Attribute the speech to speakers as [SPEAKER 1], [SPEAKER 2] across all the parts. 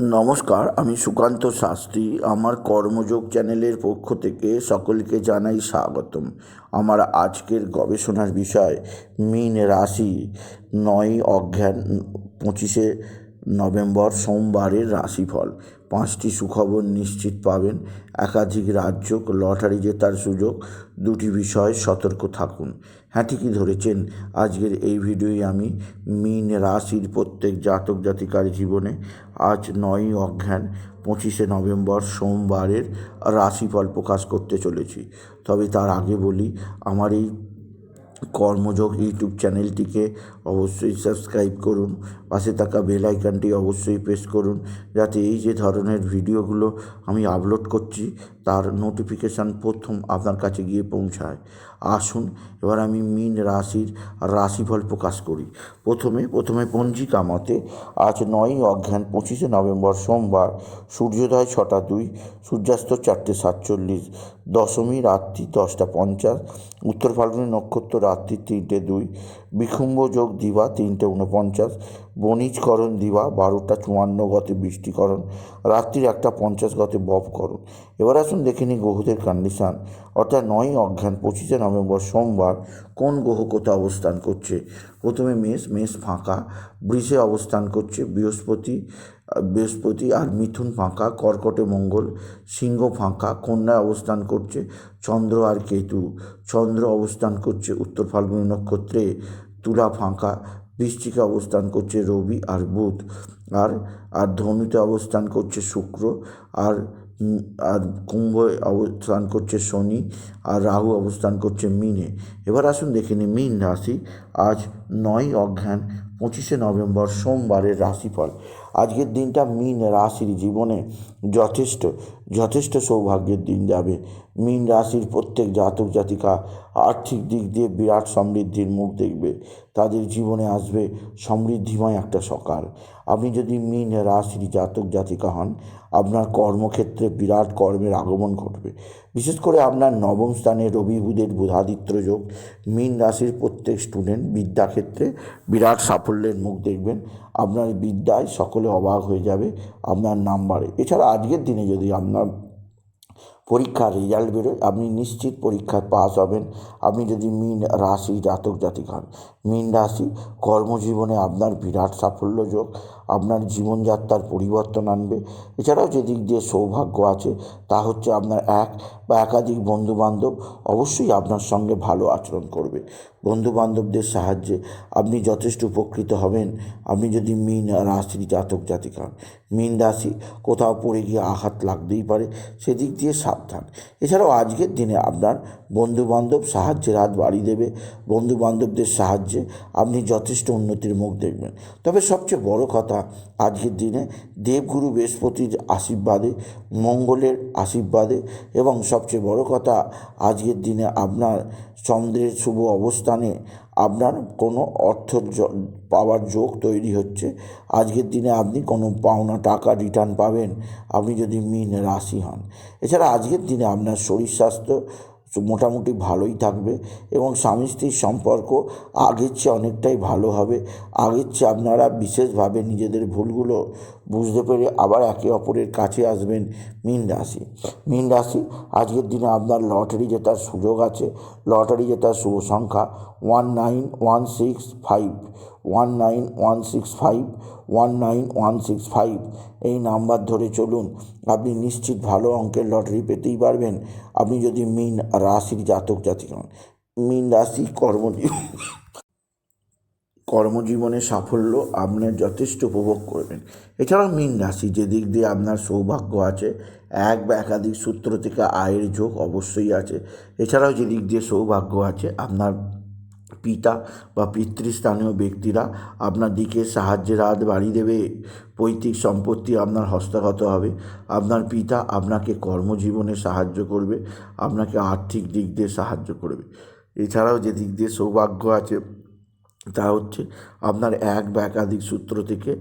[SPEAKER 1] নমস্কার, আমি সুকান্ত শাস্ত্রী। আমার কর্মযোগ চ্যানেলের পক্ষ থেকে সকলকে জানাই স্বাগতম। আমার আজকের গবেষণার বিষয়, মীন রাশি নয় অজ্ঞান, পঁচিশে নভেম্বর, সোমবারের রাশিফল। পাঁচটি সুখবর নিশ্চিত পাবেন। একাধিক রাজ্য লটারি জেতার সুযোগ, দুটি বিষয়ে সতর্ক থাকুন। হ্যাঁ ঠিকই ধরেছেন। আজকের এই ভিডিওয়ে আমি মীন রাশির প্রত্যেক জাতক জাতিকার জীবনে আজ নয়ই অজ্ঞান পঁচিশে নভেম্বর সোমবারের রাশিফল প্রকাশ করতে চলেছি। তবে তার আগে বলি, আমার এই কর্মযোগ ইউটিউব চ্যানেলটিকে অবশ্যই সাবস্ক্রাইব করুন, পাশে থাকা বেল আইকনটি অবশ্যই প্রেস করুন, যাতে এই যে ধরনের ভিডিওগুলো আমি আপলোড করছি, তার নোটিফিকেশান প্রথম আপনার কাছে গিয়ে পৌঁছায়। আসুন, এবার আমি মিন রাশির রাশিফল প্রকাশ করি। প্রথমে প্রথমে পঞ্জিকা মতে আজ নয়ই অজ্ঞান পঁচিশে নভেম্বর সোমবার, সূর্যোদয় ছটা দুই, সূর্যাস্ত চারটে সাতচল্লিশ, দশমী রাত্রি দশটা পঞ্চাশ, উত্তর ফাল্গুনী নক্ষত্র রাত্রি তিনটে দুই, বিখুম্ব যোগ দিবা, তিনটে উনপঞ্চাশ বণিজকরণ দিবা, বারোটা চুয়ান্ন গতে বৃষ্টিকরণ রাত্রির একটা পঞ্চাশ গতে বপকরণ এবার আসুন দেখে নিই গ্রহদের কন্ডিশান অর্থাৎ নয় অজ্ঞান, পঁচিশে নভেম্বর সোমবার কোন গ্রহ কোথায় অবস্থান করছে? প্রথমে মেষ মেষ ফাঁকা, বৃষে অবস্থান করছে, বৃহস্পতি বৃহস্পতি আর মিথুন ফাঁকা, কর্কটে মঙ্গল, সিংহ ফাঁকা, কন্যায় অবস্থান করছে, চন্দ্র আর কেতু। চন্দ্র অবস্থান করছে উত্তর ফাল্গুনী নক্ষত্রে। তুলা ফাঁকা, বৃষ্টিকে অবস্থান করছে রবি আর বুধ, আর আর ধনুতে অবস্থান করছে শুক্র, আর আর কুম্ভ অবস্থান করছে শনি, আর রাহু অবস্থান করছে মিনে। এবার আসুন দেখে নিই মিন রাশি। আজ নয় অজ্ঞান পঁচিশে নভেম্বর, সোমবারের রাশিফল। আজকের দিনটা মিন রাশির জীবনে যথেষ্ট যথেষ্ট সৌভাগ্যের দিন যাবে। মিন রাশির প্রত্যেক জাতক জাতিকা আর্থিক দিক দিয়ে বিরাট সমৃদ্ধির মুখ দেখবে। তাদের জীবনে আসবে সমৃদ্ধিময় একটা সকাল। আপনি যদি মিন রাশির জাতক জাতিকা হন, আপনার কর্মক্ষেত্রে বিরাট কর্মের আগমন ঘটবে। বিশেষ করে আপনার নবম স্থানে রবি বুধের বুধাদিত্য যোগ। মীন রাশির প্রত্যেক স্টুডেন্ট বিদ্যাক্ষেত্রে বিরাট সাফল্যের মুখ দেখবেন। আপনার বিদ্যায় সকলে অবাক হয়ে যাবে আপনার নাম্বারে। এছাড়া আজকের দিনে যদি আপনার পরীক্ষার রেজাল্ট বেরোয়, আপনি নিশ্চিত পরীক্ষায় পাস হবেন। আপনি যদি মিন রাশি জাতক জাতিক হন মিন রাশি, কর্মজীবনে আপনার বিরাট সাফল্য যোগ। আপনার জীবনযাত্রার পরিবর্তন আনবে। এছাড়াও যে দিক দিয়ে সৌভাগ্য আছে, তা হচ্ছে আপনার এক বা একাধিক বন্ধুবান্ধব অবশ্যই আপনার সঙ্গে ভালো আচরণ করবে। বন্ধুবান্ধবদের সাহায্যে আপনি যথেষ্ট উপকৃত হবেন। আপনি যদি মিন রাশির জাতক জাতিক হন, মিন রাশি কোথাও পড়ে গিয়ে আঘাত লাগতেই পারে, সেদিক দিয়ে সাবধান। এছাড়াও আজকের দিনে আপনার বন্ধুবান্ধব সাহায্যের হাত বাড়িয়ে দেবে, বন্ধুবান্ধবদের সাহায্যে আপনি যথেষ্ট উন্নতির মুখ দেখবেন। তবে সবচেয়ে বড় কথা, আজকের দিনে দেবগুরু বৃহস্পতির আশীর্বাদে, মঙ্গলের আশীর্বাদে এবং সবচেয়ে বড় কথা, আজকের দিনে আপনার চন্দ্রের শুভ অবস্থানে আপনার কোনো অর্থ পাওয়ার যোগ তৈরি হচ্ছে। আজকের দিনে আপনি কোনো পাওনা টাকা রিটার্ন পাবেন, আপনি যদি মিন রাশি হন। এছাড়া আজকের দিনে আপনার শরীর স্বাস্থ্য মোটামুটি ভালোই থাকবে এবং স্বামী স্ত্রীর সম্পর্ক আগের চেয়ে অনেকটাই ভালো হবে। আগের চেয়ে আপনারা বিশেষভাবে নিজেদের ভুলগুলো বুঝতে পেরে আবার একে অপরের কাছে আসবেন মীন রাশি। মীন রাশি, আজকের দিনে আপনার লটারি জেতার সুযোগ আছে। লটারি জেতার শুভ সংখ্যা one nine one six five. One nine one six five one nine one six five এই নাম্বার ধরে চলুন, আপনি নিশ্চিত ভালো অঙ্কের লটারি পেতেই পারবেন। আপনি যদি মিন রাশির জাতক জাতিক হন, মিন রাশি কর্মজীবন, কর্মজীবনে সাফল্য আপনার যথেষ্ট উপভোগ করবেন। এছাড়াও মীন রাশি, যে দিক দিয়ে আপনার সৌভাগ্য আছে, এক বা একাধিক সূত্র থেকে আয়ের যোগ অবশ্যই আছে। এছাড়াও যে দিক দিয়ে সৌভাগ্য আছে, আপনার পিতা বা পিতৃস্থানীয় ব্যক্তিরা আপনার দিকে সাহায্যের হাত বাড়িয়ে দেবে, পৈতৃক সম্পত্তি আপনার হস্তগত হবে, আপনার পিতা আপনাকে কর্মজীবনে সাহায্য করবে, আপনাকে আর্থিক দিক দিয়ে সাহায্য করবে। এছাড়াও যে দিক দিয়ে সৌভাগ্য আছে তা হচ্ছে আপনার এক বা একাধিক সূত্র থেকে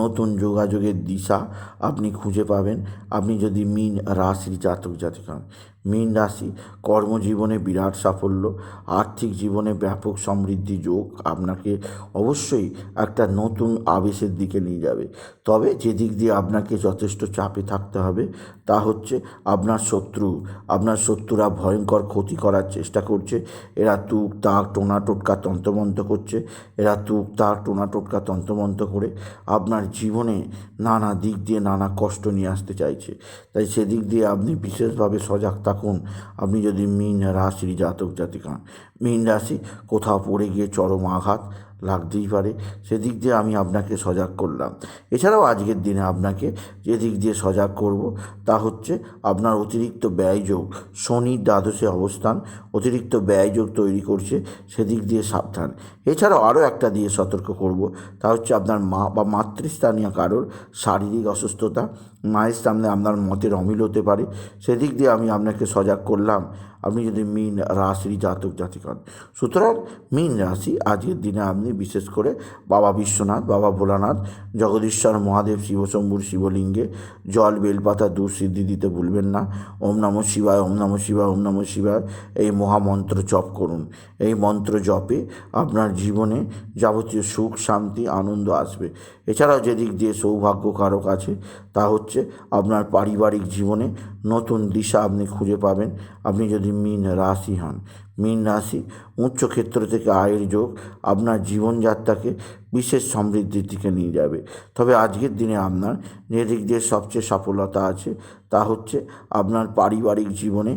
[SPEAKER 1] নতুন যোগাযোগের দিশা আপনি খুঁজে পাবেন। আপনি যদি মিন রাশির জাতক জাতিক হন, মীন রাশি কর্মজীবনে বিরাট সাফল্য, আর্থিক জীবনে ব্যাপক সমৃদ্ধি যোগ আপনাকে অবশ্যই একটা নতুন আবেশের দিকে নিয়ে যাবে। তবে যে দিক দিয়ে আপনাকে যথেষ্ট চাপে থাকতে হবে তা হচ্ছে আপনার শত্রু। আপনার শত্রুরা ভয়ঙ্কর ক্ষতি করার চেষ্টা করছে। এরা তুক, তাক, টোনা, টোটকা, তন্ত্রমন্ত্র করছে। এরা তুক, তাক, টোনা, টোটকা, তন্ত্রমন্ত্র করে আপনার জীবনে নানা দিক দিয়ে নানা কষ্ট নিয়ে আসতে চাইছে। তাই সেদিক দিয়ে আপনি বিশেষভাবে সজাগ থাকুন। আপনি যদি মীন রাশির জাতক জাতিকা মীন রাশি কোথাও পড়ে গিয়ে চরম আঘাত লাগতেই পারে। সেদিক দিয়ে আমি আপনাকে সজাগ করলাম। এছাড়াও আজকের দিনে আপনাকে যে দিক দিয়ে সজাগ করব, তা হচ্ছে আপনার অতিরিক্ত ব্যয়যোগ। শনির দ্বাদশে অবস্থান, অতিরিক্ত ব্যয়যোগ তৈরি করছে, সেদিক দিয়ে সাবধান। এছাড়াও আরও একটা দিয়ে সতর্ক করব, তা হচ্ছে আপনার মা বা মাতৃস্থানীয় কারোর শারীরিক অসুস্থতা মায়ের সামনে আপনার মতের অমিল হতে পারে। সেদিক দিয়ে আমি আপনাকে সজাগ করলাম। আপনি যদি মীন রাশির জাতক জাতিক হন সুতরাং মীন রাশি আজকের দিনে আপনি বিশেষ করে বাবা বিশ্বনাথ, বাবা ভোলানাথ, জগদীশ্বর, মহাদেব, শিবশম্ভুর শিবলিঙ্গে জল, বেলপাতা দূর সিদ্ধি দিতে ভুলবেন না। ওম নম শিবায়, ওম নম শিবায়, ওম নম শিবায় এই মহামন্ত্র জপ করুন। এই মন্ত্র জপে আপনার জীবনে যাবতীয় সুখ, শান্তি, আনন্দ আসবে। এছাড়াও যেদিক দিয়ে সৌভাগ্য কারক আছে তা হচ্ছে আপনার পারিবারিক জীবনে নতুন দিশা আপনি খুঁজে পাবেন। আপনি যদি মীন রাশি হন, মীন রাশি উচ্চ ক্ষেত্র থেকে আয়ের যোগ আপনার জীবনযাত্রাকে বিশেষ সমৃদ্ধির দিকে নিয়ে যাবে। তবে আজকের দিনে আপনার যে দিক দিয়ে সবচেয়ে সফলতা আছে, তা হচ্ছে আপনার পারিবারিক জীবনে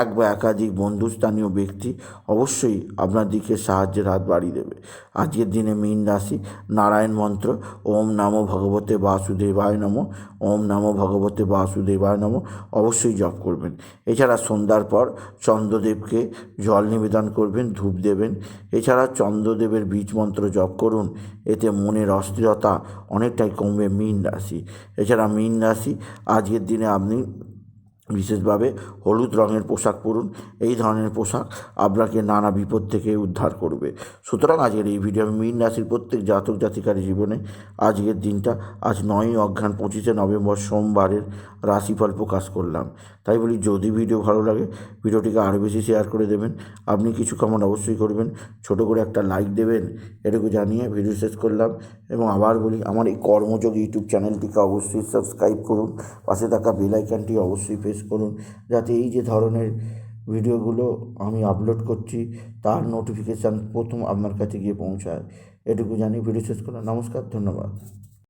[SPEAKER 1] এক বা একাধিক বন্ধুস্থানীয় ব্যক্তি অবশ্যই আপনার দিকে সাহায্যের হাত বাড়িয়ে দেবে। আজকের দিনে মীন রাশি, নারায়ণ মন্ত্র, ওম নমো ভগবতে বাসুদেবায় নমো, ওম নমো ভগবতে বাসুদেবায় নমো অবশ্যই জপ করবেন। এছাড়া সন্ধ্যার পর চন্দ্রদেবকে জল নিবেদন করবেন, ধূপ দেবেন। এছাড়া চন্দ্রদেবের বীজ মন্ত্র জপ করুন, এতে মনের অস্থিরতা অনেকটাই কমবে মীন রাশি। এছাড়া মীন রাশি, আজকের দিনে আপনি বিশেষভাবে হলুদ রঙের পোশাক পরুন। এই ধরনের পোশাক আপনাকে নানা বিপদ থেকে উদ্ধার করবে। সুতরাং আজকের এই ভিডিও আমি মীন রাশির প্রত্যেক জাতক জাতিকার জীবনে আজকের দিনটা আজ নয়ই অজ্ঞান পঁচিশে নভেম্বর সোমবারের রাশিফল প্রকাশ করলাম। তাই বলি, যদি ভিডিও ভালো লাগে ভিডিওটিকে আরও বেশি শেয়ার করে দেবেন। আপনি কিছু কমেন্ট অবশ্যই করবেন। ছোট করে একটা লাইক দেবেন। এটুকু জানিয়ে ভিডিও শেষ করলাম এবং আবার বলি, আমার এই কর্মযোগ ইউটিউব চ্যানেলটিকে অবশ্যই সাবস্ক্রাইব করুন। পাশে থাকা বেল আইকনটি অবশ্যই প্রেস করুন। যাতে এই যে ধরনের ভিডিওগুলো আমি আপলোড করছি, তার নোটিফিকেশান প্রথম আপনার কাছে গিয়ে পৌঁছায়। এটুকু জানি ভিডিও শেষ করুন নমস্কার, ধন্যবাদ।